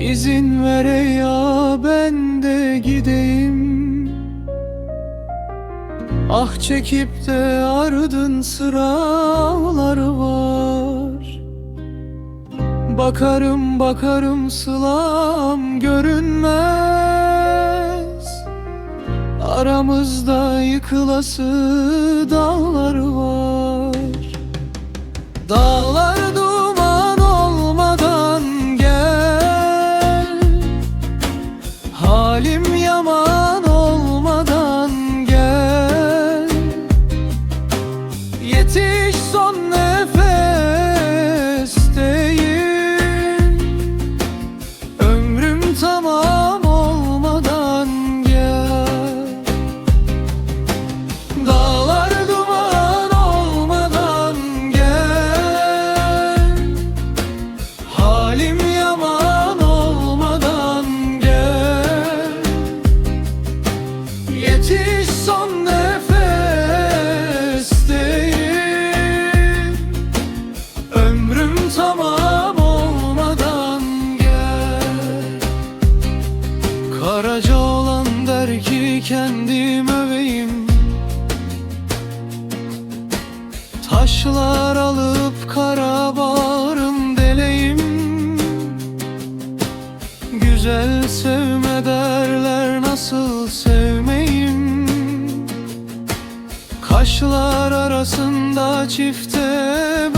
İzin vere ya ben de gideyim. Ah çekip de ardın sıraları var. Bakarım bakarım sılam görünmez. Aramızda yıkılası dağlar var. Dağlar son kendim öveyim. Taşlar alıp kara bağrım deleyim. Güzel sevme derler nasıl sevmeyim? Kaşlar arasında çifte